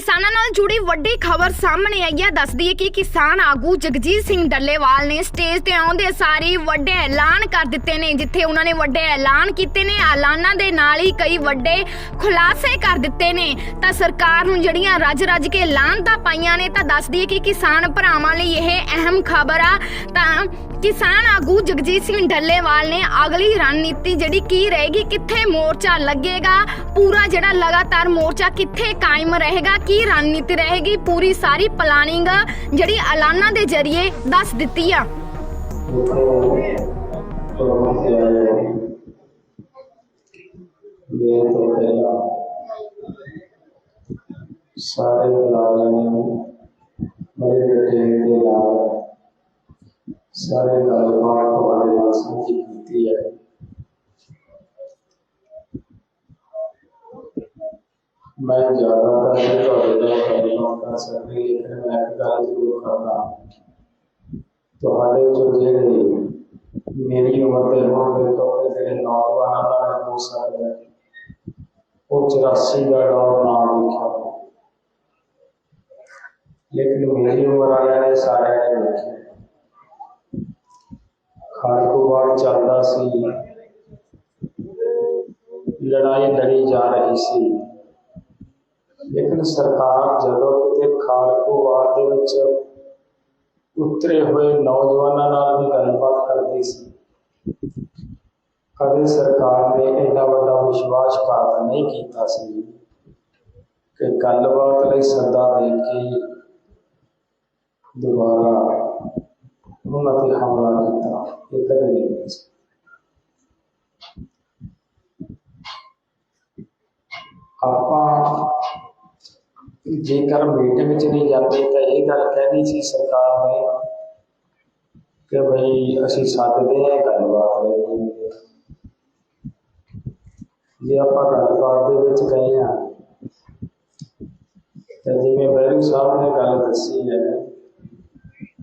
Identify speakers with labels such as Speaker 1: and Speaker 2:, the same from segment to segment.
Speaker 1: ਕਿਸਾਨਾਂ ਨਾਲ ਜੁੜੀ ਵੱਡੀ ਖਬਰ ਸਾਹਮਣੇ ਆਈ ਹੈ। ਦੱਸਦੀ ਹੈ ਕਿ ਕਿਸਾਨ ਆਗੂ ਜਗਜੀਤ ਸਿੰਘ ਡੱਲੇਵਾਲ ਨੇ ਸਟੇਜ ਤੇ ਆਉਂਦੇ ਸਾਰੀ ਵੱਡੇ ਐਲਾਨ ਕਰ ਦਿੱਤੇ ਨੇ, ਜਿੱਥੇ ਉਹਨਾਂ ਨੇ ਵੱਡੇ ਐਲਾਨ ਕੀਤੇ ਨੇ। ਐਲਾਨਾਂ ਦੇ ਨਾਲ ਹੀ ਕਈ ਵੱਡੇ ਖੁਲਾਸੇ ਕਰ ਦਿੱਤੇ ਨੇ। ਤਾਂ ਸਰਕਾਰ ਨੂੰ ਜਿਹੜੀਆਂ ਰੱਜ ਰੱਜ ਕੇ ਐਲਾਨ ਤਾਂ ਪਾਈਆਂ ਨੇ, ਤਾਂ ਦੱਸਦੀ ਹੈ ਕਿ ਕਿਸਾਨ ਭਰਾਵਾਂ ਲਈ ਇਹ ਅਹਿਮ ਖਬਰ ਆ। ਤਾਂ ਕਿਸਾਨ ਆਗੂ ਜਗਜੀਤ ਸਿੰਘ ਢੱਲੇਵਾਲ ਨੇ ਅਗਲੀ ਰਣਨੀਤੀ ਜਿਹੜੀ ਕੀ ਰਹੇਗੀ, ਕਿੱਥੇ ਮੋਰਚਾ ਲੱਗੇਗਾ, ਪੂਰਾ ਜਿਹੜਾ ਲਗਾਤਾਰ ਮੋਰਚਾ ਕਿੱਥੇ ਕਾਇਮ ਰਹੇਗਾ, ਕੀ ਰਣਨੀਤੀ ਰਹੇਗੀ, ਪੂਰੀ ਸਾਰੀ ਪਲਾਨਿੰਗ ਜਿਹੜੀ ਐਲਾਨਾਂ ਦੇ ਜ਼ਰੀਏ ਦੱਸ ਦਿੱਤੀ ਆ।
Speaker 2: ਸਾਰੇ ਬੁਲਾਰਿਆਂ ਨੇ ਬੜੇ ਬੇਟੇ ਦੇ ਨਾਲ ਸਾਰੇ ਗੱਲਬਾਤ ਤੁਹਾਡੇ ਨਾਲ ਸਾਂਝੀ ਕੀਤੀ ਹੈ ਮੈਂ ਜ਼ਿਆਦਾਤਰ ਇਹ ਤੁਹਾਡੇ ਨਾਲ ਗੱਲਬਾਤ ਕਰ ਸਕਦੀ ਲੇਕਿਨ ਮੈਂ ਇੱਕ ਗੱਲ ਜ਼ਰੂਰ ਕਰਦਾ ਤੁਹਾਡੇ ਜੋ ਜਿਹੜੇ ਮੇਰੀ ਉਮਰ ਦੇ ਹੋਣਗੇ ਤਾਂ ਉਹ ਜਿਹੜੇ ਨੌਜਵਾਨਾਂ ਦਾ ਹੋ ਸਕਦਾ ਹੈ ਉਹ 84 ਦਾ ਦੌਰ ਨਾਮ ਲਿਖਿਆ ਹੋ ਲੇਕਿਨ ਮੇਰੀ ਉਮਰ ਵਾਲਿਆਂ ਨੇ ਸਾਰਿਆਂ ਨੇ ਲਿਖਿਆ ਖਾੜਕੂਵਾੜ ਚੱਲਦਾ ਸੀ। ਲੜਾਈ ਲੜੀ ਜਾ ਰਹੀ ਸੀ। ਲੇਕਿਨ ਸਰਕਾਰ ਜਦੋਂ ਕਿਤੇ ਖਾੜਕੂਵਾੜ ਦੇ ਵਿੱਚ ਉਤਰੇ ਹੋਏ ਨੌਜਵਾਨਾਂ ਨਾਲ ਵੀ ਗੱਲਬਾਤ ਕਰਦੀ ਸੀ। ਕਦੇ ਸਰਕਾਰ ਨੇ ਇੰਨਾ ਵੱਡਾ ਵਿਸ਼ਵਾਸਘਾਤ ਨਹੀਂ ਕੀਤਾ ਸੀ ਕਿ ਗੱਲਬਾਤ ਲਈ ਸੱਦਾ ਦੇ ਕੇ ਦੁਬਾਰਾ ਉਹਨਾਂ ਤੇ ਹਮਲਾ ਕੀਤਾ। ਇਹ ਕਦੇ ਨਹੀਂ ਹੋਇਆ ਸੀ ਆਪਾਂ ਜੇਕਰ ਮੀਟਿੰਗ ਵਿੱਚ ਨਹੀਂ ਜਾਂਦੇ ਤਾਂ ਇਹ ਗੱਲ ਕਹਿਣੀ ਸੀ ਸਰਕਾਰ ਨੇ ਕਿ ਭਈ ਅਸੀਂ ਸੱਦਦੇ ਹਾਂ ਗੱਲਬਾਤ ਲਈ ਜੇ ਆਪਾਂ ਗੱਲਬਾਤ ਦੇ ਵਿੱਚ ਗਏ ਆ ਤਾਂ ਜਿਵੇਂ ਬੈਰੂ ਸਾਹਿਬ ਨੇ ਗੱਲ ਦੱਸੀ ਹੈ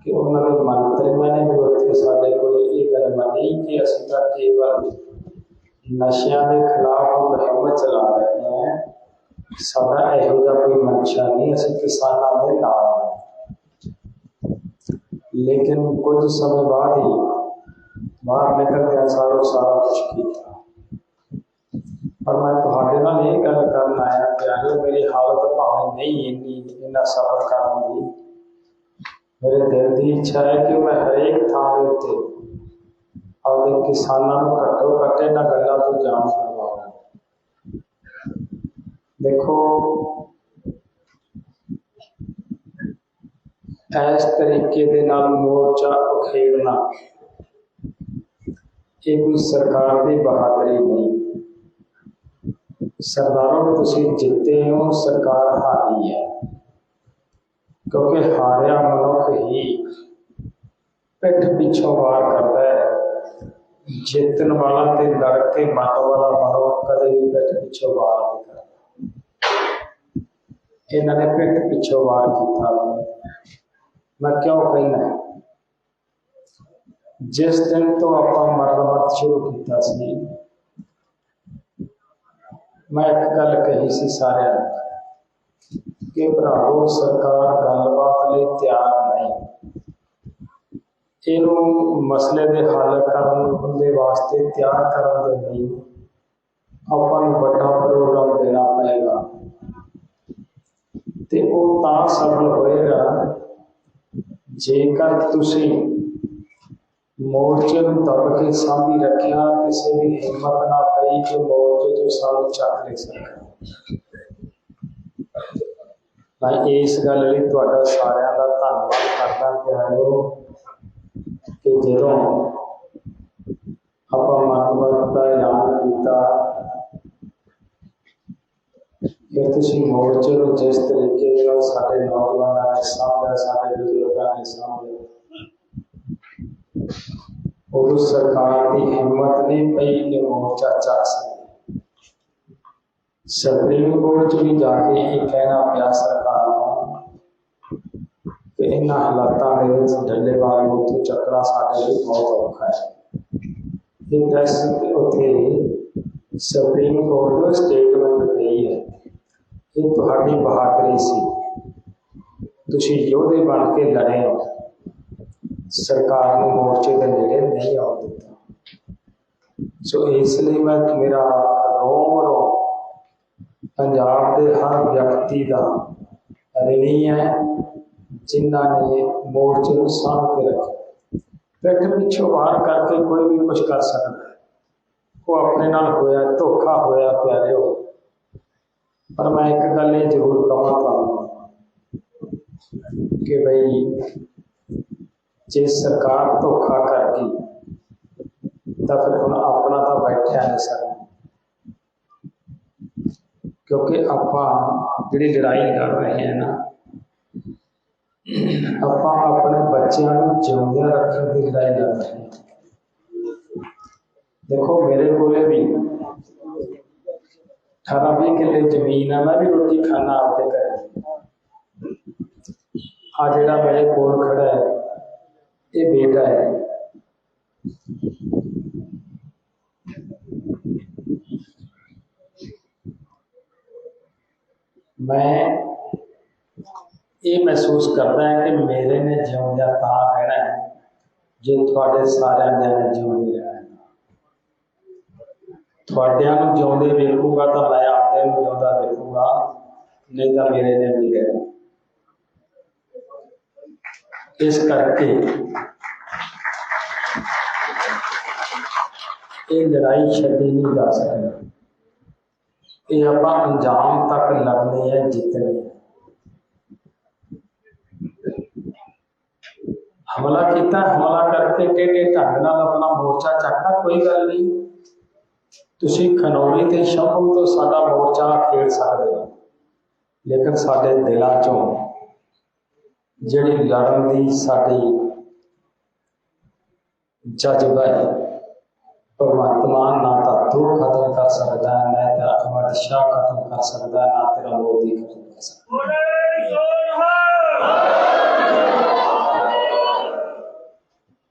Speaker 2: ਕਿ ਉਹਨਾਂ ਦੇ ਮੰਤਰੀਆਂ ਨੇ ਵੀ ਉੱਥੇ ਸਾਡੇ ਕੋਲ ਇਹ ਗੱਲ ਮੰਨੀ ਕਿ ਅਸੀਂ ਤਾਂ ਕੇਵਲ ਨਸ਼ਿਆਂ ਦੇ ਖਿਲਾਫ ਮੁਹਿੰਮ ਚਲਾ ਰਹੇ ਹਾਂ ਸਾਡਾ ਇਹੋ ਜਿਹਾ ਕੋਈ ਮਨਸ਼ਾ ਨਹੀਂ ਅਸੀਂ ਕਿਸਾਨਾਂ ਦੇ ਨਾਲ ਹਾਂ ਲੇਕਿਨ ਕੁਝ ਸਮੇਂ ਬਾਅਦ ਹੀ ਬਾਹਰ ਨਿਕਲਦਿਆਂ ਸਾਰੋ ਸਾਰਾ ਕੁਝ ਕੀਤਾ ਪਰ ਮੈਂ ਤੁਹਾਡੇ ਨਾਲ ਇਹ ਗੱਲ ਕਰਨ ਆਇਆ ਕਿ ਆਇਓ ਮੇਰੀ ਹਾਲਤ ਭਾਵੇਂ ਨਹੀਂ ਇੰਨੀ ਇੰਨਾ ਸਬਰ ਕਰਨ ਦੀ ਮੇਰੇ ਦਿਲ ਦੀ ਇੱਛਾ ਹੈ ਕਿ ਮੈਂ ਹਰੇਕ ਥਾਂ ਦੇ ਉੱਤੇ ਆਪਦੇ ਕਿਸਾਨਾਂ ਨੂੰ ਘੱਟੋ ਘੱਟ ਇਹਨਾਂ ਗੱਲਾਂ ਤੋਂ ਜਾਣ ਕਰਵਾਵਾਂ ਦੇਖੋ ਇਸ ਤਰੀਕੇ ਦੇ ਨਾਲ ਮੋਰਚਾ ਉਖੇੜਨਾ ਇਹ ਕੋਈ ਸਰਕਾਰ ਦੀ ਬਹਾਦਰੀ ਨਹੀਂ ਸਰਦਾਰੋਂ ਤੁਸੀਂ ਜਿੱਤੇ ਹੋ ਸਰਕਾਰ ਹਾਰੀ ਹੈ ਕਿਉਂਕਿ ਹਾਰਿਆ ਮਨੁੱਖ ਹੀ ਪਿੱਠ ਪਿੱਛੋਂ ਵਾਰ ਕਰਦਾ ਹੈ। ਜਿੱਤਣ ਵਾਲਾ ਤੇ ਲੜ ਕੇ ਮਰਨ ਵਾਲਾ ਮਨੁੱਖ ਕਦੇ ਵੀ ਪਿੱਠ ਪਿੱਛੋਂ ਵਾਰ ਨਹੀਂ ਕਰਦਾ। ਇਹਨਾਂ ਨੇ ਪਿੱਠ ਪਿੱਛੋਂ ਵਾਰ ਕੀਤਾ। ਮੈਂ ਕਿਉਂ ਕਹਿਣਾ ਜਿਸ ਦਿਨ ਤੋਂ ਆਪਾਂ ਮਰਨ ਵਰਤ ਸ਼ੁਰੂ ਕੀਤਾ ਸੀ, ਮੈਂ ਇੱਕ ਗੱਲ ਕਹੀ ਸੀ ਸਾਰਿਆਂ ਨੂੰ। ਕਿ ਭਰਾਵੋ, ਸਰਕਾਰ ਗੱਲਬਾਤ ਲਈ ਤਿਆਰ ਨਹੀਂ। ਇਹਨੂੰ ਮਸਲੇ ਦੇ ਹੱਲ ਕਰਨ ਦੇ ਵਾਸਤੇ ਤਿਆਰ ਕਰਨ ਦੇ ਲਈ ਆਪਾਂ ਨੂੰ ਵੱਡਾ ਪ੍ਰੋਗਰਾਮ ਦੇਣਾ ਪਏਗਾ। ਤੇ ਉਹ ਤਾਂ ਸਫਲ ਹੋਏਗਾ, ਜੇਕਰ ਤੁਸੀਂ ਮੋਰਚੇ ਨੂੰ ਦਬ ਕੇ ਸਾਂਭੀ ਰੱਖਿਆ, ਕਿਸੇ ਦੀ ਹਿੰਮਤ ਨਾ ਪਈ ਕਿ ਮੋਰਚੇ ਤੋਂ ਸਾਨੂੰ ਚੱਕ ਲੈ ਸਕੇ ਮੈਂ ਇਸ ਗੱਲ ਲਈ ਤੁਹਾਡਾ ਸਾਰਿਆਂ ਦਾ ਧੰਨਵਾਦ ਕਰਦਾ ਪਿਆਰਿਓ ਕਿ ਜਦੋਂ ਆਪਾਂ ਮਨਵਰਤ ਦਾ ਐਲਾਨ ਕੀਤਾ ਕਿ ਤੁਸੀਂ ਮੋਰਚੇ ਨੂੰ ਜਿਸ ਤਰੀਕੇ ਦੇ ਨਾਲ ਸਾਡੇ ਨੌਜਵਾਨਾਂ ਨੇ ਸਾਂਭਿਆ ਸਾਡੇ ਬਜ਼ੁਰਗਾਂ ਨੇ ਸਾਹਮਣੇ ਉਦੋਂ ਸਰਕਾਰ ਦੀ ਹਿੰਮਤ ਨਹੀਂ ਪਈ ਕਿ ਮੋਰਚਾ ਚੱਕ ਸਕੇ। ਸੁਪਰੀਮ ਕੋਰਟ 'ਚ ਵੀ ਜਾ ਕੇ ਇਹ ਕਹਿਣਾ ਪਿਆ ਸਰਕਾਰ ਨੂੰ ਕਿ ਇਹਨਾਂ ਹਾਲਾਤਾਂ ਦੇ ਵਿੱਚ ਡੱਲੇਵਾਲ ਨੂੰ ਉੱਥੇ ਚੱਕਣਾ ਸਾਡੇ ਲਈ ਬਹੁਤ ਔਖਾ ਹੈ ਇਹ ਦੱਸ ਉੱਥੇ ਸੁਪਰੀਮ ਕੋਰਟ ਦਾ ਸਟੇਟਮੈਂਟ ਪਈ ਹੈ ਇਹ ਤੁਹਾਡੀ ਬਹਾਦਰੀ ਸੀ ਤੁਸੀਂ ਯੋਧੇ ਬਣ ਕੇ ਲੜੇ ਹੋ ਸਰਕਾਰ ਨੂੰ ਮੋਰਚੇ ਦੇ ਨੇੜੇ ਨਹੀਂ ਆਉਣ ਦਿੱਤਾ ਸੋ ਇਸ ਲਈ ਮੈਂ ਮੇਰਾ ਰੋਮ ਰੋਮ ਪੰਜਾਬ ਦੇ ਹਰ ਵਿਅਕਤੀ ਦਾ ਰਿਣੀ ਹੈ, ਜਿਨ੍ਹਾਂ ਨੇ ਮੋਰਚੇ ਨੂੰ ਸਾਂਭ ਕੇ ਰੱਖਿਆ। ਪਿੱਠ ਪਿੱਛੋਂ ਵਾਰ ਕਰਕੇ ਕੋਈ ਵੀ ਕੁਝ ਕਰ ਸਕਦਾ ਹੈ। ਉਹ ਆਪਣੇ ਨਾਲ ਹੋਇਆ, ਧੋਖਾ ਹੋਇਆ ਪਿਆਰਿਓ ਪਰ ਮੈਂ ਇੱਕ ਗੱਲ ਇਹ ਜ਼ਰੂਰ ਕਹਾਂ ਤੁਹਾਨੂੰ ਕਿ ਬਈ, ਜੇ ਸਰਕਾਰ ਧੋਖਾ ਕਰ ਗਈ, ਤਾਂ ਫਿਰ ਹੁਣ ਆਪਣਾ ਤਾਂ ਬੈਠਿਆ ਨਹੀਂ ਸਕਦਾ। ਕਿਉਂਕਿ ਆਪਾਂ ਜਿਹੜੀ ਲੜਾਈ ਲੜ ਰਹੇ ਹਾਂ ਨਾ ਆਪਾਂ ਆਪਣੇ ਬੱਚਿਆਂ ਨੂੰ ਜਿਉਂਦਿਆਂ ਰੱਖਣ ਦੀ ਲੜਾਈ ਲੜ ਰਹੇ ਹਾਂ ਦੇਖੋ ਮੇਰੇ ਕੋਲੇ ਵੀ 18 ਵੀਹ ਕਿੱਲੇ ਜ਼ਮੀਨ ਆ ਮੈਂ ਵੀ ਰੋਟੀ ਖਾਣਾ ਆਪਦੇ ਘਰੇ ਆ ਜਿਹੜਾ ਮੇਰੇ ਕੋਲ ਖੜਾ ਹੈ ਇਹ ਬੇਟਾ ਹੈ ਮੈਂ ਇਹ ਮਹਿਸੂਸ ਕਰਦਾ ਹਾਂ ਕਿ ਮੇਰੇ ਨੇ ਜਿਉਂਦਿਆਂ ਤਾਂ ਰਹਿਣਾ ਹੈ ਜੇ ਤੁਹਾਡੇ ਸਾਰਿਆਂ ਦੇ ਨੇ ਜਿਉਂਦੇ ਰਹਿਣਾ ਹੈ ਤੁਹਾਡਿਆਂ ਨੂੰ ਜਿਉਂਦੇ ਵੇਖੂਗਾ ਤਾਂ ਮੈਂ ਆਪਦੇ ਨੂੰ ਜਿਉਂਦਾ ਵੇਖੂਗਾ ਨਹੀਂ ਤਾਂ ਮੇਰੇ ਨੇ ਵੀ ਰਹਿਣਾ ਇਸ ਕਰਕੇ ਇਹ ਲੜਾਈ ਛੱਡੀ ਨਹੀਂ ਜਾ ਸਕਦੀ ਇਹ ਆਪਾਂ ਅੰਜਾਮ ਤੱਕ ਲੜਨੀ ਹੈ ਜਿੱਤਣੀ ਹਮਲਾ ਕੀਤਾ, ਹਮਲਾ ਕਰਕੇ ਟੇਢੇ ਢੰਗ ਨਾਲ ਆਪਣਾ ਮੋਰਚਾ ਚੱਕਾ ਕੋਈ ਗੱਲ ਨਹੀਂ। ਤੁਸੀਂ ਖਨੌਰੀ ਤੇ ਸ਼ੰਭੂ ਤੋਂ ਸਾਡਾ ਮੋਰਚਾ ਖੇਡ ਸਕਦੇ ਹੋ। ਲੇਕਿਨ ਸਾਡੇ ਦਿਲਾਂ ਚੋਂ ਜਿਹੜੀ ਲੜਨ ਦੀ ਸਾਡੀ ਜਜ਼ਬਾ ਹੈ, ਭਗਵੰਤ ਮਾਨ ਨਾ ਤਾਂ ਤੂੰ ਖਤਮ ਕਰ ਸਕਦਾ ਹੈ ਨਾ ਤੇਰਾ ਅਹਿਮਦ ਸ਼ਾਹ ਖਤਮ ਕਰ ਸਕਦਾ ਹੈ ਨਾ ਤੇਰਾ ਮੋਦੀ ਖਤਮ ਕਰ ਸਕਦਾ ਹੈ।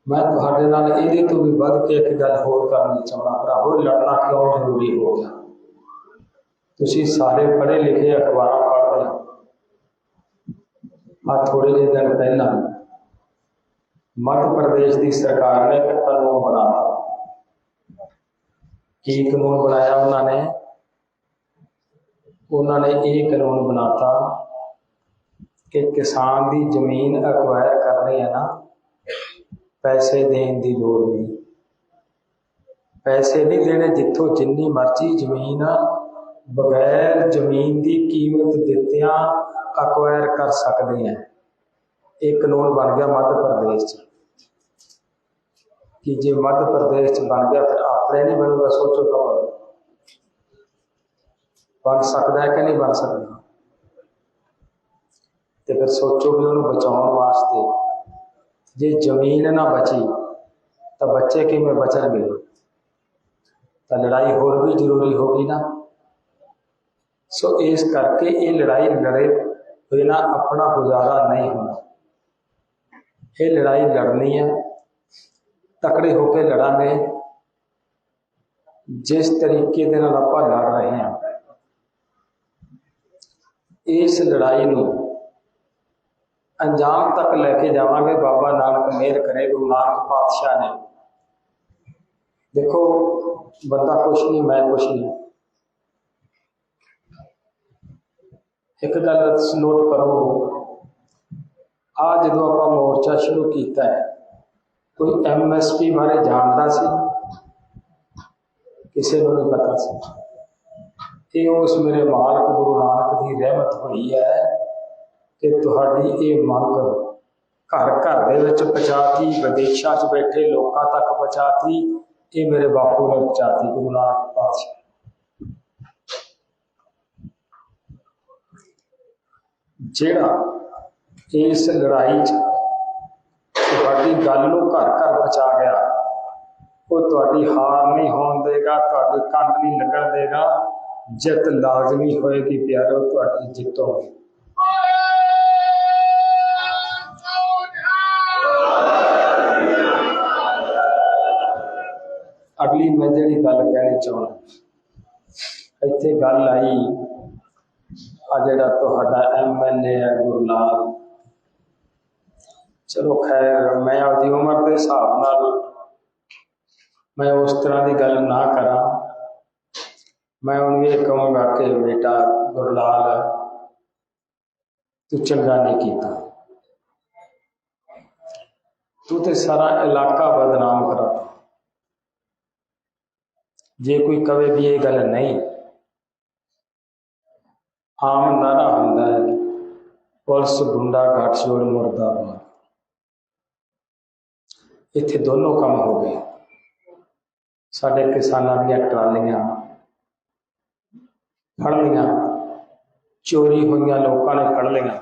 Speaker 2: ਮੈਂ ਤੁਹਾਡੇ ਨਾਲ ਇਹਦੇ ਤੋਂ ਵੀ ਵੱਧ ਕੇ ਇੱਕ ਗੱਲ ਹੋਰ ਕਰਨੀ ਚਾਹੁੰਦਾ ਭਰਾਵੋ ਲੜਨਾ ਕਿਉਂ ਜ਼ਰੂਰੀ ਹੋ ਗਿਆ ਤੁਸੀਂ ਸਾਰੇ ਪੜ੍ਹੇ ਲਿਖੇ ਅਖਬਾਰਾਂ ਪੜ੍ਹਦੇ ਹੋ ਆ ਥੋੜੇ ਜਿਹੇ ਦਿਨ ਪਹਿਲਾਂ ਮੱਧ ਪ੍ਰਦੇਸ਼ ਦੀ ਸਰਕਾਰ ਨੇ ਇੱਕ ਕਾਨੂੰਨ ਬਣਾਇਆ ਕੀ ਕਾਨੂੰਨ ਬਣਾਇਆ ਉਹਨਾਂ ਨੇ। ਉਹਨਾਂ ਨੇ ਇਹ ਕਾਨੂੰਨ ਬਣਾਤਾ ਕਿ ਕਿਸਾਨ ਦੀ ਜ਼ਮੀਨ ਅਕਵਾਇਰ ਕਰਨੀ ਹੈ ਨਾ, ਪੈਸੇ ਦੇਣ ਦੀ ਲੋੜ ਨਹੀਂ। ਪੈਸੇ ਨਹੀਂ ਦੇਣੇ ਜਿੱਥੋਂ ਜਿੰਨੀ ਮਰਜ਼ੀ ਜ਼ਮੀਨ, ਬਗੈਰ ਜ਼ਮੀਨ ਦੀ ਕੀਮਤ ਦਿੱਤਿਆਂ ਅਕਵਾਇਰ ਕਰ ਸਕਦੇ ਆ ਇਹ ਕਾਨੂੰਨ ਬਣ ਗਿਆ ਮੱਧ ਪ੍ਰਦੇਸ਼ 'ਚ। ਕਿ ਜੇ ਮੱਧ ਪ੍ਰਦੇਸ਼ 'ਚ ਬਣ ਗਿਆ ਫਿਰ ਆਪਣੇ ਨਹੀਂ ਬਣੂਗਾ, ਸੋਚੋ ਕਬਰ ਬਣ। ਸਕਦਾ ਹੈ ਕਿ ਨਹੀਂ ਬਣ ਸਕਦਾ? ਤੇ ਫਿਰ ਸੋਚੋ ਵੀ ਉਹਨੂੰ ਬਚਾਉਣ ਵਾਸਤੇ। ਜੇ ਜ਼ਮੀਨ ਨਾ ਬਚੀ, ਤਾਂ ਬੱਚੇ ਕਿਵੇਂ ਬਚਣਗੇ? ਤਾਂ ਲੜਾਈ ਹੋਰ ਵੀ ਜ਼ਰੂਰੀ ਹੋ ਗਈ ਨਾ। ਸੋ ਇਸ ਕਰਕੇ ਇਹ ਲੜਾਈ ਲੜੇ ਬਿਨਾ ਆਪਣਾ ਗੁਜ਼ਾਰਾ ਨਹੀਂ ਹੋਣਾ ਇਹ ਲੜਾਈ ਲੜਨੀ ਹੈ। ਤਕੜੇ ਹੋ ਕੇ ਲੜਾਂਗੇ। ਜਿਸ ਤਰੀਕੇ ਦੇ ਨਾਲ ਆਪਾਂ ਲੜ ਰਹੇ ਹਾਂ। ਇਸ ਲੜਾਈ ਨੂੰ ਅੰਜਾਮ ਤੱਕ ਲੈ ਕੇ ਜਾਵਾਂਗੇ। ਬਾਬਾ ਨਾਨਕ ਮਿਹਰ ਕਰੇ, ਗੁਰੂ ਨਾਨਕ ਪਾਤਸ਼ਾਹ ਨੇ। ਦੇਖੋ, ਬੰਦਾ ਕੁਛ ਨਹੀਂ, ਮੈਂ ਕੁਛ ਨਹੀਂ। ਇੱਕ ਗੱਲ ਨੋਟ ਕਰੋ। ਆ ਜਦੋਂ ਆਪਾਂ ਮੋਰਚਾ ਸ਼ੁਰੂ ਕੀਤਾ ਹੈ ਕੋਈ ਐਮਐਸਪੀ ਬਾਰੇ ਜਾਣਦਾ ਸੀ ਕਿਸੇ ਨੂੰ ਨਹੀਂ ਪਤਾ ਸੀ ਇਹ ਉਸ ਮੇਰੇ ਮਾਲਕ ਗੁਰੂ ਨਾਨਕ ਦੀ ਰਹਿਮਤ ਹੋਈ ਹੈ ਕਿ ਤੁਹਾਡੀ ਇਹ ਮੰਗ ਘਰ ਘਰ ਦੇ ਵਿੱਚ ਪਹੁੰਚਾਤੀ ਵਿਦੇਸ਼ਾਂ 'ਚ ਬੈਠੇ ਲੋਕਾਂ ਤੱਕ ਪਹੁੰਚਾਤੀ ਇਹ ਮੇਰੇ ਬਾਪੂ ਨੇ ਪਹੁੰਚਾਤੀ ਗੁਰੂ ਨਾਨਕ ਪਾਤਸ਼ਾਹ ਜਿਹੜਾ ਇਸ ਲੜਾਈ 'ਚ ਤੁਹਾਡੀ ਗੱਲ ਨੂੰ ਘਰ ਘਰ ਪਹੁੰਚਾ ਗਿਆ। ਉਹ ਤੁਹਾਡੀ ਹਾਰ ਨਹੀਂ ਹੋਣ ਦੇਗਾ, ਤੁਹਾਡੀ ਕੰਡ ਨਹੀਂ ਲੱਗਣ ਦੇਗਾ। ਜਿੱਤ ਲਾਜ਼ਮੀ ਹੋਏਗੀ ਪਿਆਰੋ, ਤੁਹਾਡੀ ਜਿੱਤ। ਅਗਲੀ ਮੈਂ ਜਿਹੜੀ ਗੱਲ ਕਹਿਣੀ ਚਾਹੁੰਦਾ, ਇੱਥੇ ਗੱਲ ਆਈ ਆ ਜਿਹੜਾ ਤੁਹਾਡਾ ਐਮਐਲਏ ਹੈ ਗੁਰਲਾਲ ਚਲੋ, ਖੈਰ, ਮੈਂ ਆਪਦੀ ਉਮਰ ਦੇ ਹਿਸਾਬ ਨਾਲ ਮੈਂ ਉਸ ਤਰ੍ਹਾਂ ਦੀ ਗੱਲ ਨਾ ਕਰਾਂ। ਮੈਂ ਉਹਨੂੰ ਇਹ ਕਹਾਂਗਾ ਕਿ ਬੇਟਾ ਗੁਰਲਾਲ, ਤੂੰ ਚੰਗਾ ਨਹੀਂ ਕੀਤਾ। ਤੂੰ ਤੇ ਸਾਰਾ ਇਲਾਕਾ ਬਦਨਾਮ ਕਰਾ ਜੇ ਕੋਈ ਕਵੇ ਵੀ ਇਹ ਗੱਲ ਨਹੀਂ, ਆਮ ਨਾਰਾ ਹੁੰਦਾ ਹੈ। ਪੁਲਿਸ, ਗੁੰਡਾ ਗੱਠਜੋੜ ਮੁਰਦਾਬਾਦ। ਇੱਥੇ ਦੋਨੋਂ ਕੰਮ ਹੋ ਗਏ। ਸਾਡੇ ਕਿਸਾਨਾਂ ਦੀਆਂ ਟਰਾਲੀਆਂ ਫੜ ਲਈਆਂ, ਚੋਰੀ ਹੋਈਆਂ, ਲੋਕਾਂ ਨੇ ਫੜ ਲਈਆਂ।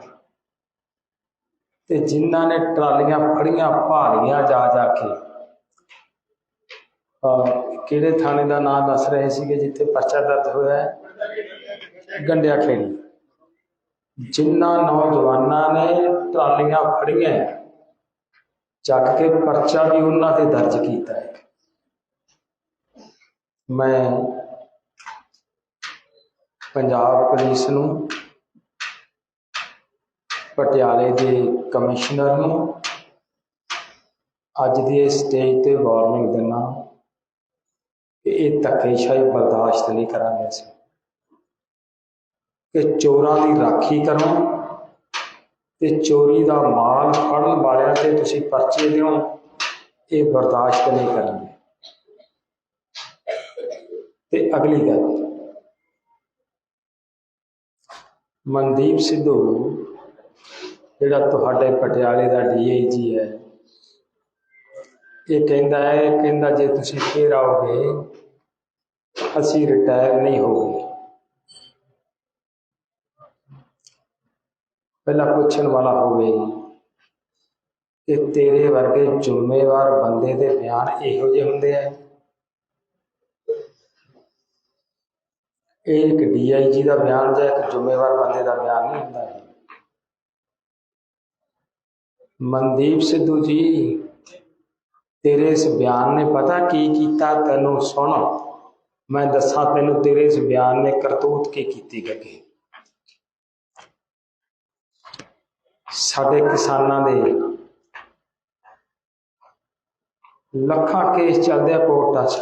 Speaker 2: ਤੇ ਜਿਨ੍ਹਾਂ ਨੇ ਟਰਾਲੀਆਂ ਫੜੀਆਂ ਭਾਰੀਆਂ ਜਾ ਜਾ ਕੇ। ਕਿਹੜੇ ਥਾਣੇ ਦਾ ਨਾਮ ਦੱਸ ਰਹੇ ਸੀਗੇ ਜਿੱਥੇ ਪਰਚਾ ਦਰਜ ਹੋਇਆ ਹੈ? ਗੰਡਿਆ ਖੇੜੀ ਜਿਨ੍ਹਾਂ ਨੌਜਵਾਨਾਂ ਨੇ ਟਰਾਲੀਆਂ ਫੜੀਆਂ ਚੱਕ ਕੇ ਪਰਚਾ ਵੀ ਉਹਨਾਂ ਤੇ ਦਰਜ ਕੀਤਾ ਹੈ। ਮੈਂ ਪੰਜਾਬ ਪੁਲਿਸ ਨੂੰ, ਪਟਿਆਲੇ ਦੇ ਕਮਿਸ਼ਨਰ ਨੂੰ, ਅੱਜ ਦੀ ਸਟੇਜ ਤੇ ਵਾਰਨਿੰਗ ਦਿੰਦਾ ਕਿ ਇਹ ਧੱਕੇਸ਼ਾਹੀ ਬਰਦਾਸ਼ਤ ਨਹੀਂ ਕਰਾਂਗੇ ਅਸੀਂ। ਕਿ ਚੋਰਾਂ ਦੀ ਰਾਖੀ ਕਰੋ। ਤੇ ਚੋਰੀ ਦਾ ਮਾਲ ਫੜਨ ਵਾਲਿਆਂ ਤੇ ਤੁਸੀਂ ਪਰਚੇ ਦਿਓ, ਇਹ ਬਰਦਾਸ਼ਤ ਨਹੀਂ ਕਰਾਂਗੇ ਤੇ ਅਗਲੀ ਗੱਲ। ਮਨਦੀਪ ਸਿੱਧੂ, ਜਿਹੜਾ ਤੁਹਾਡੇ ਪਟਿਆਲੇ ਦਾ ਡੀਆਈਜੀ ਹੈ, ਇਹ ਕਹਿੰਦਾ ਹੈ, ਕਹਿੰਦਾ ਜੇ ਤੁਸੀਂ ਫੇਰ ਆਓਗੇ, ਅਸੀਂ ਰਿਟਾਇਰ ਨਹੀਂ ਹੋਗੇ। ਪਹਿਲਾਂ ਪੁੱਛਣ ਵਾਲਾ ਹੋਵੇ ਕਿ ਤੇਰੇ ਵਰਗੇ ਜ਼ਿੰਮੇਵਾਰ ਬੰਦੇ ਦੇ ਬਿਆਨ ਇਹੋ ਜਿਹੇ ਹੁੰਦੇ ਆ? ਇਹ ਇੱਕ ਡੀਆਈਜੀ ਦਾ ਬਿਆਨ ਜਾਂ ਇੱਕ ਜ਼ਿੰਮੇਵਾਰ ਬੰਦੇ ਦਾ ਬਿਆਨ ਨਹੀਂ ਹੁੰਦਾ ਮਨਦੀਪ ਸਿੱਧੂ ਜੀ, ਤੇਰੇ ਇਸ ਬਿਆਨ ਨੇ ਪਤਾ ਕੀ ਕੀਤਾ? ਤੈਨੂੰ ਸੁਣ, ਮੈਂ ਦੱਸਾਂ ਤੈਨੂੰ ਤੇਰੇ ਇਸ ਬਿਆਨ ਨੇ ਕਰਤੂਤ ਕੀ ਕੀਤੀ ਗੱਗੇ। ਸਾਡੇ ਕਿਸਾਨਾਂ ਦੇ ਲੱਖਾਂ ਕੇਸ ਚੱਲਦੇ ਆ ਕੋਰਟਾਂ 'ਚ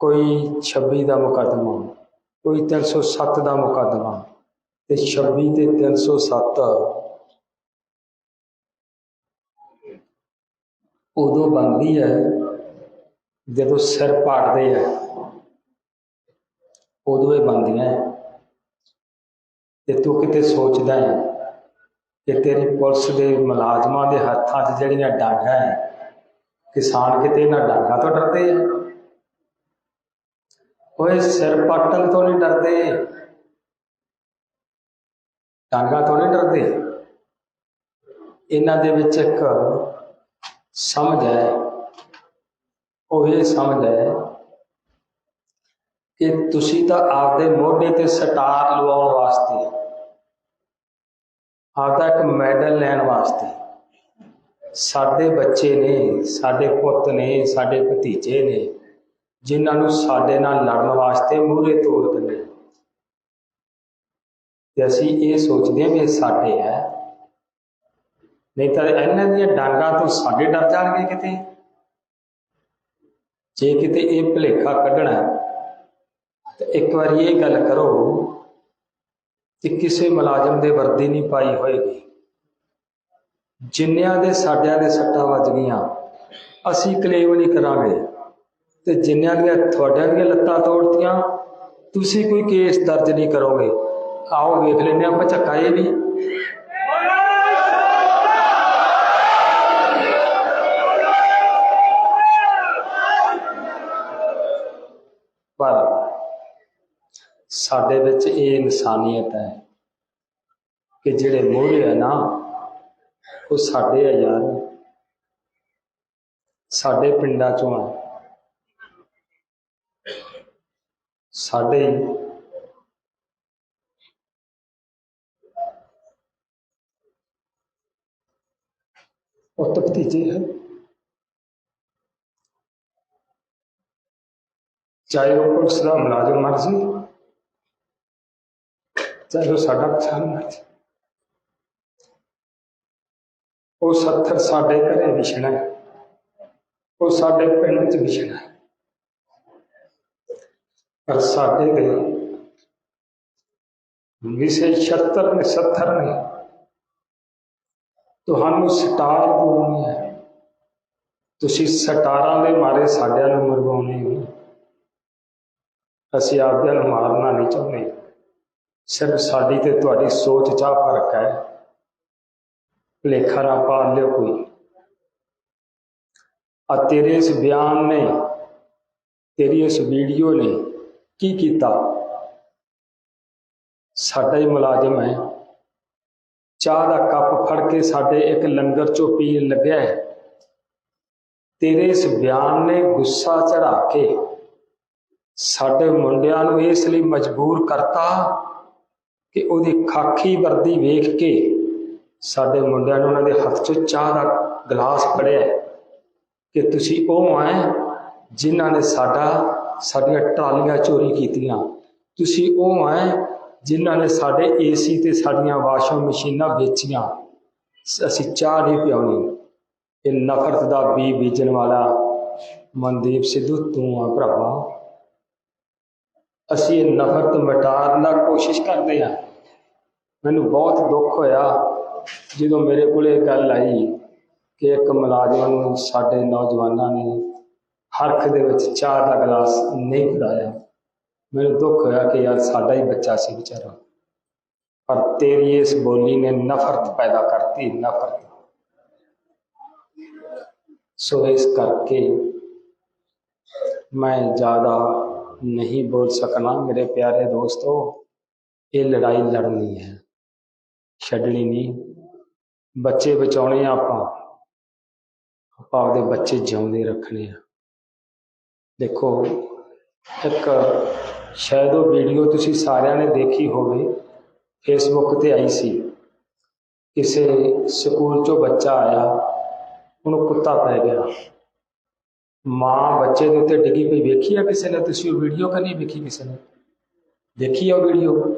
Speaker 2: ਕੋਈ 26 ਦਾ ਮੁਕੱਦਮਾ, ਕੋਈ 307 ਦਾ ਮੁਕੱਦਮਾ ਤੇ 26 ਤੇ 307 ਉਦੋਂ ਬਣਦੀ ਹੈ ਜਦੋਂ ਸਿਰ ਪਾੜਦੇ ਆ ਉਦੋਂ ਇਹ ਬਣਦੀਆਂ ਹੈ। ਤੇ ਤੂੰ ਕਿਤੇ ਸੋਚਦਾ ਹੈ ਕਿ ਤੇਰੀ ਪੁਲਿਸ ਦੇ ਮੁਲਾਜ਼ਮਾਂ ਦੇ ਹੱਥਾਂ 'ਚ ਜਿਹੜੀਆਂ ਡਾਂਗਾਂ ਹੈ, ਕਿਸਾਨ ਕਿਤੇ ਇਹਨਾਂ ਡਾਂਗਾਂ ਤੋਂ ਡਰਦੇ ਆ? ਓਏ ਸਿਰ ਪੱਟਣ ਤੋਂ ਨਹੀਂ ਡਰਦੇ। ਡਾਂਗਾਂ ਤੋਂ ਨਹੀਂ ਡਰਦੇ। ਇਹਨਾਂ ਦੇ ਵਿੱਚ ਇੱਕ ਸਮਝ ਹੈ, ਉਹ ਇਹ ਸਮਝ ਹੈ ਕਿ ਤੁਸੀਂ ਤਾਂ ਆਪਦੇ ਮੋਢੇ ਤੇ ਸਟਾਰ ਲਵਾਉਣ ਵਾਸਤੇ ਆਪਦਾ ਇੱਕ ਮੈਡਲ ਲੈਣ ਵਾਸਤੇ। ਸਾਡੇ ਬੱਚੇ ਨੇ, ਸਾਡੇ ਪੁੱਤ ਨੇ, ਸਾਡੇ ਭਤੀਜੇ ਨੇ, ਜਿਨ੍ਹਾਂ ਨੂੰ ਸਾਡੇ ਨਾਲ ਲੜਨ ਵਾਸਤੇ ਮੂਹਰੇ ਤੋੜ ਦਿੰਦੇ ਤੇ ਅਸੀਂ ਇਹ ਸੋਚਦੇ ਹਾਂ ਵੀ ਸਾਡੇ ਹੈ। ਨਹੀਂ ਤਾਂ ਇਹਨਾਂ ਦੀਆਂ ਡਾਂਗਾਂ ਤੋਂ ਸਾਡੇ ਡਰ ਜਾਣਗੇ ਕਿਤੇ? ਜੇ ਕਿਤੇ ਇਹ ਭੁਲੇਖਾ ਕੱਢਣਾ ਤੇ ਇੱਕ ਵਾਰੀ ਇਹ ਗੱਲ ਕਰੋ ਕਿ ਕਿਸੇ ਮੁਲਾਜ਼ਮ ਦੇ ਵਰਦੀ ਨਹੀਂ ਪਾਈ ਹੋਏਗੀ। ਜਿੰਨਿਆਂ ਦੇ ਸਾਡਿਆਂ ਦੇ ਸੱਟਾਂ ਵੱਜ ਗਈਆਂ, ਅਸੀਂ ਕਲੇਮ ਨਹੀਂ ਕਰਾਂਗੇ। ਤੇ ਜਿੰਨਿਆਂ ਦੀਆਂ ਤੁਹਾਡਿਆਂ ਦੀਆਂ ਲੱਤਾਂ ਤੋੜਤੀਆਂ, ਤੁਸੀਂ ਕੋਈ ਕੇਸ ਦਰਜ ਨਹੀਂ ਕਰੋਗੇ। ਆਓ ਵੇਖ ਲੈਂਦੇ ਹਾਂ ਆਪਾਂ ਝੱਕਾ ਇਹ ਵੀ। ਸਾਡੇ ਵਿੱਚ ਇਹ ਇਨਸਾਨੀਅਤ ਹੈ ਕਿ ਜਿਹੜੇ ਮੋਹਰੇ ਹੈ ਨਾ, ਉਹ ਸਾਡੇ ਆ ਯਾਰ। ਸਾਡੇ ਪਿੰਡਾਂ ਚੋਂ ਆ। ਸਾਡੇ ਹੀ। ਉਹ ਤਾਂ ਭਤੀਜੇ ਹਨ। ਚਾਹੇ ਉਹ ਪੁਲਿਸ ਦਾ ਮੁਲਾਜ਼ਮ ਮਰਜ਼ੀ ਚਾਹੇ ਸਾਡਾ ਕਿਸਾਨ ਮਰਜ਼ੀ ਉਹ 70 ਸਾਡੇ ਘਰੇ ਵਿਛਣਾ ਹੈ। ਉਹ ਸਾਡੇ ਪਿੰਡ 'ਚ ਵਿਛਣਾ ਹੈ। ਪਰ ਸਾਡੇ ਦੇ ਵਿਸ਼ੇ 76 ਨੇ 70 ਨੇ ਤੁਹਾਨੂੰ ਸਟਾਰ ਬਣਾਉਣੀ ਹੈ ਤੁਸੀਂ ਸਟਾਰਾਂ ਦੇ ਮਾਰੇ ਸਾਡਿਆਂ ਨੂੰ ਮਰਵਾਉਣੇ ਹੋ ਅਸੀਂ ਆਪਦਿਆਂ ਨੂੰ ਮਾਰਨਾ ਨਹੀਂ ਚਾਹੁੰਦੇ ਸਿਰਫ ਸਾਡੀ ਤੇ ਤੁਹਾਡੀ ਸੋਚ 'ਚ ਆ ਫ਼ਰਕ ਹੈ। ਭੁਲੇਖਾ ਨਾ ਪਾ ਲਿਓ ਕੋਈ। ਆ ਤੇਰੇ ਇਸ ਬਿਆਨ ਨੇ, ਤੇਰੀ ਇਸ ਵੀਡੀਓ ਨੇ ਕੀ ਕੀਤਾ? ਸਾਡਾ ਹੀ ਮੁਲਾਜ਼ਮ ਹੈ। ਚਾਹ ਦਾ ਕੱਪ ਫੜ ਕੇ ਸਾਡੇ ਇੱਕ ਲੰਗਰ ਚੋਂ ਪੀਣ ਲੱਗਿਆ ਹੈ। ਤੇਰੇ ਇਸ ਬਿਆਨ ਨੇ ਗੁੱਸਾ ਚੜਾ ਕੇ ਸਾਡੇ ਮੁੰਡਿਆਂ ਨੂੰ ਇਸ ਲਈ ਮਜਬੂਰ ਕਰਤਾ ਤੇ ਉਹਦੀ ਖਾਕੀ ਵਰਦੀ ਵੇਖ ਕੇ ਸਾਡੇ ਮੁੰਡਿਆਂ ਨੇ ਉਹਨਾਂ ਦੇ ਹੱਥ 'ਚ ਚਾਹ ਦਾ ਗਲਾਸ ਫੜਿਆ ਕਿ ਤੁਸੀਂ ਉਹ ਆਏ ਜਿਨ੍ਹਾਂ ਨੇ ਸਾਡਾ, ਸਾਡੀਆਂ ਟਰਾਲੀਆਂ ਚੋਰੀ ਕੀਤੀਆਂ। ਤੁਸੀਂ ਉਹ ਆਏ ਜਿਨ੍ਹਾਂ ਨੇ ਸਾਡੇ ਏਸੀ ਤੇ ਸਾਡੀਆਂ ਵਾਸ਼ਿੰਗ ਮਸ਼ੀਨਾਂ ਵੇਚੀਆਂ। ਅਸੀਂ ਚਾਹ ਨਹੀਂ ਪਿਆਉਣੀ। ਇਹ ਨਫ਼ਰਤ ਦਾ ਬੀ ਬੀਜਣ ਵਾਲਾ ਮਨਦੀਪ ਸਿੱਧੂ, ਤੂੰ ਆ ਭਰਾਵਾ। ਅਸੀਂ ਇਹ ਨਫ਼ਰਤ ਮਿਟਾਉਣ ਦਾ ਕੋਸ਼ਿਸ਼ ਕਰਦੇ ਹਾਂ। ਮੈਨੂੰ ਬਹੁਤ ਦੁੱਖ ਹੋਇਆ ਜਦੋਂ ਮੇਰੇ ਕੋਲ ਇਹ ਗੱਲ ਆਈ ਕਿ ਇੱਕ ਮੁਲਾਜ਼ਮ ਨੂੰ ਸਾਡੇ ਨੌਜਵਾਨਾਂ ਨੇ ਹਰਖ ਦੇ ਵਿੱਚ ਚਾਹ ਦਾ ਗਲਾਸ ਨਹੀਂ ਫੜਾਇਆ। ਮੈਨੂੰ ਦੁੱਖ ਹੋਇਆ ਕਿ ਯਾਰ ਸਾਡਾ ਹੀ ਬੱਚਾ ਸੀ ਵਿਚਾਰਾ। ਪਰ ਤੇਰੀ ਇਸ ਬੋਲੀ ਨੇ ਨਫ਼ਰਤ ਪੈਦਾ ਕਰਤੀ, ਨਫ਼ਰਤ। ਸੋ ਇਸ ਕਰਕੇ ਮੈਂ ਜ਼ਿਆਦਾ ਨਹੀਂ ਬੋਲ ਸਕਣਾ, ਮੇਰੇ ਪਿਆਰੇ ਦੋਸਤੋ, ਇਹ ਲੜਾਈ ਲੜਨੀ ਹੈ। ਛੱਡਣੀ ਨਹੀਂ ਬੱਚੇ ਬਚਾਉਣੇ ਆ ਆਪਾਂ। ਆਪਾਂ ਆਪਦੇ ਬੱਚੇ ਜਿਉਂਦੇ ਰੱਖਣੇ ਆ। ਦੇਖੋ, ਇੱਕ ਸ਼ਾਇਦ ਉਹ ਵੀਡੀਓ ਤੁਸੀਂ ਸਾਰਿਆਂ ਨੇ ਦੇਖੀ ਹੋਵੇ ਫੇਸਬੁੱਕ ਤੇ ਆਈ ਸੀ। ਕਿਸੇ ਸਕੂਲ ਚੋਂ ਬੱਚਾ ਆਇਆ, ਉਹਨੂੰ ਕੁੱਤਾ ਪੈ ਗਿਆ। ਮਾਂ ਬੱਚੇ ਦੇ ਉੱਤੇ ਡਿੱਗੀ ਪਈ। ਵੇਖੀ ਆ ਕਿਸੇ ਨੇ? ਤੁਸੀਂ ਉਹ ਵੀਡੀਓ ਕਿ ਵੇਖੀ ਕਿਸੇ ਨੇ? ਦੇਖੀ ਆ ਉਹ ਵੀਡੀਓ?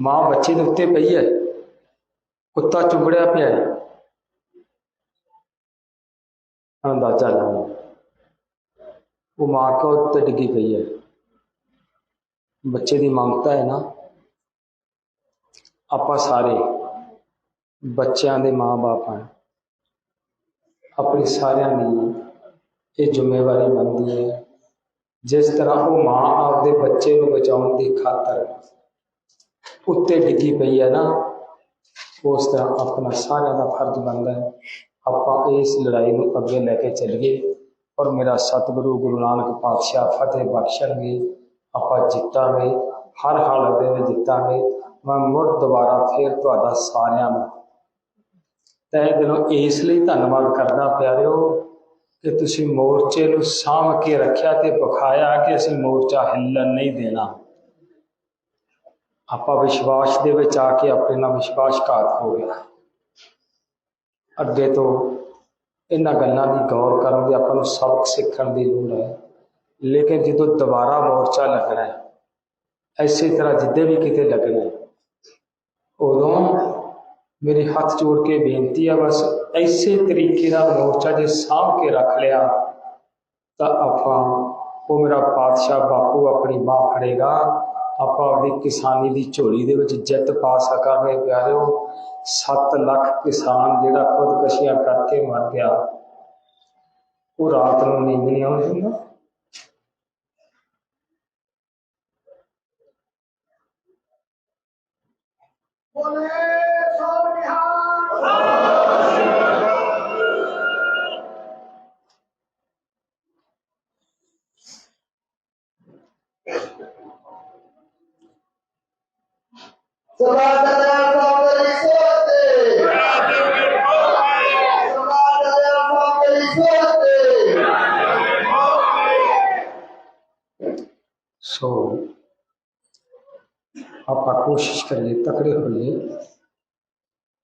Speaker 2: ਮਾਂ ਬੱਚੇ ਦੇ ਉੱਤੇ ਪਈ ਹੈ। ਕੁੱਤਾ ਚੁੰਬੜਿਆ ਪਿਆ ਹੈ। ਅੰਦਾਜ਼ਾ ਲਾਓ ਉਹ ਮਾਂ ਕੋ ਉੱਤੇ ਡਿੱਗੀ ਪਈ ਹੈ। ਬੱਚੇ ਦੀ ਮਮਤਾ ਹੈ ਨਾ। ਆਪਾਂ ਸਾਰੇ ਬੱਚਿਆਂ ਦੇ ਮਾਂ-ਬਾਪ ਹਨ ਆਪਣੀ ਸਾਰਿਆਂ ਦੀ ਇਹ ਜ਼ਿੰਮੇਵਾਰੀ ਬਣਦੀ ਹੈ। ਜਿਸ ਤਰ੍ਹਾਂ ਉਹ ਮਾਂ ਆਪਦੇ ਬੱਚੇ ਨੂੰ ਬਚਾਉਣ ਦੀ ਖਾਤਰ ਉੱਤੇ ਡਿੱਗੀ ਪਈ ਹੈ ਨਾ ਉਸ ਤਰ੍ਹਾਂ ਆਪਣਾ ਸਾਰਿਆਂ ਦਾ ਫਰਜ਼ ਬਣਦਾ ਹੈ। ਆਪਾਂ ਇਸ ਲੜਾਈ ਨੂੰ ਅੱਗੇ ਲੈ ਕੇ ਚੱਲੀਏ ਔਰ ਮੇਰਾ ਸਤਿਗੁਰੂ ਗੁਰੂ ਨਾਨਕ ਪਾਤਸ਼ਾਹ ਫਤਿਹ ਬਖਸ਼ਣਗੇ। ਆਪਾਂ ਜਿੱਤਾਂਗੇ, ਹਰ ਹਾਲਤ ਦੇ ਵਿੱਚ ਜਿੱਤਾਂਗੇ। ਮੈਂ ਮੁੜ ਦੁਬਾਰਾ ਫੇਰ ਤੁਹਾਡਾ ਸਾਰਿਆਂ ਦਾ ਤਹਿ ਦਿਲੋਂ ਇਸ ਲਈ ਧੰਨਵਾਦ ਕਰਦਾ ਪਿਆਰਿਓ ਕਿ ਤੁਸੀਂ ਮੋਰਚੇ ਨੂੰ ਸਾਂਭ ਕੇ ਰੱਖਿਆ ਤੇ ਵਿਖਾਇਆ ਕਿ ਅਸੀਂ ਮੋਰਚਾ ਹਿੱਲਣ ਨਹੀਂ ਦੇਣਾ। ਆਪਾਂ ਵਿਸ਼ਵਾਸ ਦੇ ਵਿੱਚ ਆ ਕੇ ਆਪਣੇ ਨਾਲ ਵਿਸ਼ਵਾਸਘਾਤ ਹੋ ਗਿਆ। ਅੱਗੇ ਤੋਂ ਇਹਨਾਂ ਗੱਲਾਂ ਦੀ ਗੌਰ ਕਰਨ ਦੀ ਆਪਾਂ ਨੂੰ ਸਬਕ ਸਿੱਖਣ ਦੀ ਲੋੜ ਹੈ। ਲੇਕਿਨ ਜਦੋਂ ਦੁਬਾਰਾ ਮੋਰਚਾ ਲੱਗਣਾ ਹੈ ਐਸੇ ਤਰ੍ਹਾਂ ਜਿੱਦੇ ਵੀ ਕਿਤੇ ਲੱਗਣਾ ਹੈ, ਉਦੋਂ ਮੇਰੇ ਹੱਥ ਜੋੜ ਕੇ ਬੇਨਤੀ ਆ ਬਸ ਐਸੇ ਤਰੀਕੇ ਦਾ ਮੋਰਚਾ ਜੇ ਸਾਂਭ ਕੇ ਰੱਖ ਲਿਆ, ਤਾਂ ਆਪਾਂ ਉਹ ਮੇਰਾ ਪਾਤਸ਼ਾਹ ਬਾਪੂ ਆਪਣੀ ਬਾਹ ਫੜੇਗਾ। ਆਪਾਂ ਆਪਣੀ ਕਿਸਾਨੀ ਦੀ ਝੋਲੀ ਦੇ ਵਿੱਚ ਜਿੱਤ ਪਾ ਸਕਾਂਗੇ ਪਿਆਰਿਓ। 7 ਲੱਖ ਕਿਸਾਨ ਜਿਹੜਾ ਖੁਦਕਸ਼ੀਆਂ ਕਰਕੇ ਮਰ ਗਿਆ। ਉਹ ਰਾਤ ਨੂੰ ਨੀਂਦ ਨਹੀਂ ਆਉਣ ਦਿੰਦਾ
Speaker 3: Sabah kadar saldırı sordu. Sabah kadar saldırı sordu.
Speaker 2: ਸੋ ਆਪਾਂ ਕੋਸ਼ਿਸ਼ ਕਰੀਏ ਤਕੜੇ ਹੋਈਏ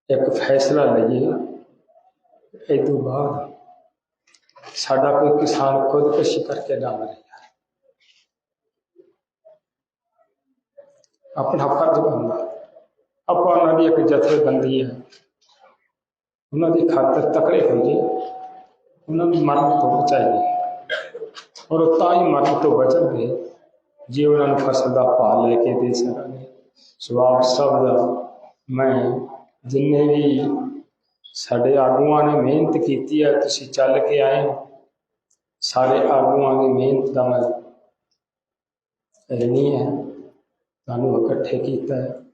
Speaker 2: ਇੱਕ ਫੈਸਲਾ ਲਈਏ ਇਹ ਤੋਂ ਬਾਅਦ ਸਾਡਾ ਕੋਈ ਕਿਸਾਨ ਖੁਦਕੁਸ਼ੀ ਕਰਕੇ ਨਾ ਮਰੇ ਆਪਣਾ ਫਰਜ਼ ਬਣਦਾ। ਆਪਾਂ ਉਹਨਾਂ ਦੀ ਇੱਕ ਜਥੇਬੰਦੀ ਹੈ। ਉਹਨਾਂ ਦੀ ਖਾਤਰ ਤਕੜੇ ਹੋ ਉਹਨਾਂ ਨੂੰ ਮਰਨ ਤੋਂ ਬਚਾਈਏ। ਔਰ ਉਹ ਤਾਂ ਹੀ ਮਰਨ ਤੋਂ ਬਚਣਗੇ ਜੇ ਉਹਨਾਂ ਨੂੰ ਫਸਲ ਦਾ ਭਾਅ ਲੈ ਕੇ ਦੇ ਸਕਾਂਗੇ ਸਵਾਬ ਸਭ ਦਾ ਮੈਂ ਜਿੰਨੇ ਵੀ ਸਾਡੇ ਆਗੂਆਂ ਨੇ ਮਿਹਨਤ ਕੀਤੀ ਹੈ, ਤੁਸੀਂ ਚੱਲ ਕੇ ਆਏ ਹੋ। ਸਾਰੇ ਆਗੂਆਂ ਦੀ ਮਿਹਨਤ ਦਾ ਮੈਂ ਰਣੀ ਹੈ। ਤੁਹਾਨੂੰ ਇਕੱਠੇ ਕੀਤਾ ਹੈ।